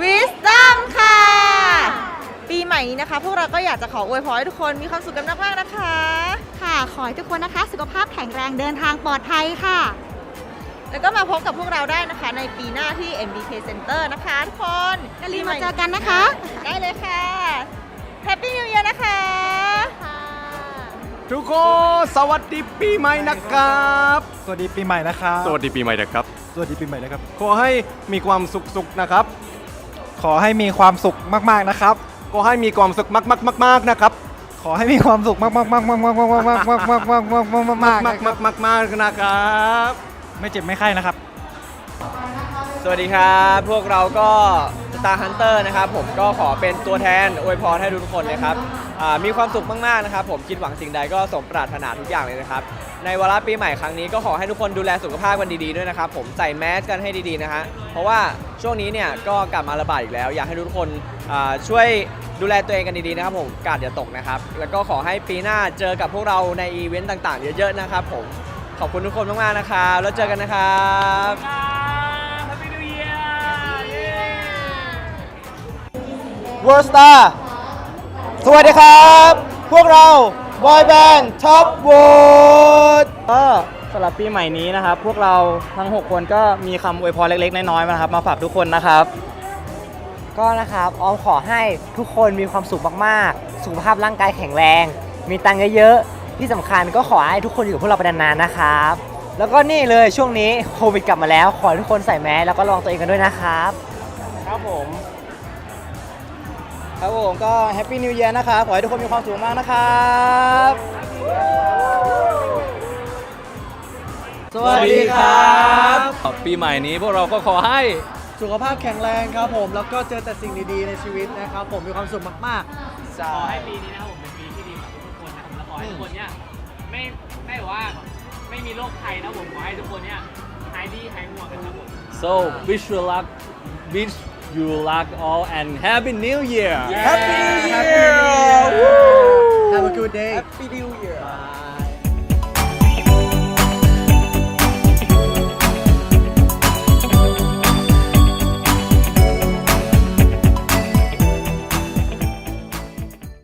Wisdom ค่ะ ปีใหม่นี้นะคะ พวกเราก็อยากจะขออวยพรให้ทุกคนมีความสุขกันมากๆนะคะ ค่ะ ขอให้ทุกคนนะคะ สุขภาพแข็งแรงเดินทางปลอดภัยค่ะ แล้วก็มาพบกับพวกเราได้นะคะ ในปีหน้าที่ MBK Center นะคะทุกคนอย่าลืมมาเจอกันนะคะ ได้เลยค่ะ Happy New Year นะคะ ทุกคนสวัสดีปีใหม่นะครับ สวัสดีปีใหม่นะครับ สวัสดีปีใหม่นะครับ สวัสดีปีใหม่นะครับ ขอให้มีความสุขสุขๆนะครับ ขอให้มีความสุขมาก ๆ นะครับ ขอให้มีความสุขมากๆมากๆนะครับ ขอให้มีความสุขมากๆมากๆมากๆมากๆมากๆมากๆมากๆมากๆมากๆมากๆมากๆมากๆมากนะมากมากมากๆนะครับ ไม่เจ็บไม่ไข้นะครับ สวัสดีครับ พวกเราก็ Star Hunter นะครับผมก็ขอเป็นตัวแทนอวยพรให้ทุกคนนะครับอ่ามีความสุขมากๆนะครับผมคิดหวังสิ่งใดก็สมปรารถนาทุกอย่างเลยนะครับ ในวาระปีใหม่ครั้งนี้ก็ขอให้ทุกคนดูแลสุขภาพกันดีๆด้วยนะครับผมใส่แมสกันให้ดีๆนะฮะเพราะว่าช่วงนี้เนี่ยก็กลับมาระบาดอีกแล้ว อยากให้ทุกคนอ่าช่วยดูแลตัวเองกันดีๆนะครับผมกาดอย่าตกนะครับ แล้วก็ขอให้ปีหน้าเจอกับพวกเราในอีเวนต์ต่างๆ เยอะๆนะครับผมขอบคุณทุกคนมากๆนะครับแล้วเจอกันนะครับ World Star สวัสดีครับ พวกเราบอยแบนด์ท็อปวูดก็สำหรับปีใหม่นี้นะครับ พวกเราทั้ง 6 คนก็มีคำอวยพรเล็กๆ น้อยๆมานะครับ มาฝากทุกคนนะครับ ก็นะครับ ออมขอให้ทุกคนมีความสุขมากๆ สุขภาพร่างกายแข็งแรง มีตังค์เยอะๆ ที่สำคัญก็ขอให้ทุกคนอยู่กับพวกเราไปนานๆนะครับ แล้วก็นี่เลยช่วงนี้โควิดกลับมาแล้ว ขอให้ทุกคนใส่แมสแล้วก็ระวังตัวเองกันด้วยนะครับ ครับผม ครับผมก็แฮปปี้นิว e ย r นะครับขอให้ทุกคนมีความสุขมากนะครับสวัสดีครับ ปีใหม่นี้พวกเราก็ขอให้ สุขภาพแข็งแรงครับผม แล้วก็เจอแต่สิ่งดีๆในชีวิตนะครับผมมีความสุขมากๆขอให้ปีนี้นะครับผมเป็นปีที่ดีสำหรับทุกคนนะครับและขอให้ทุกคนเนี่ยไม่ไม่แบบว่าไม่มีโรคภัยนะผมขอให้ทุกคนเนี่ยหายดีหายห่วงกันครับผม so wish you luck wish you luck all and Happy New Year! Happy New Year!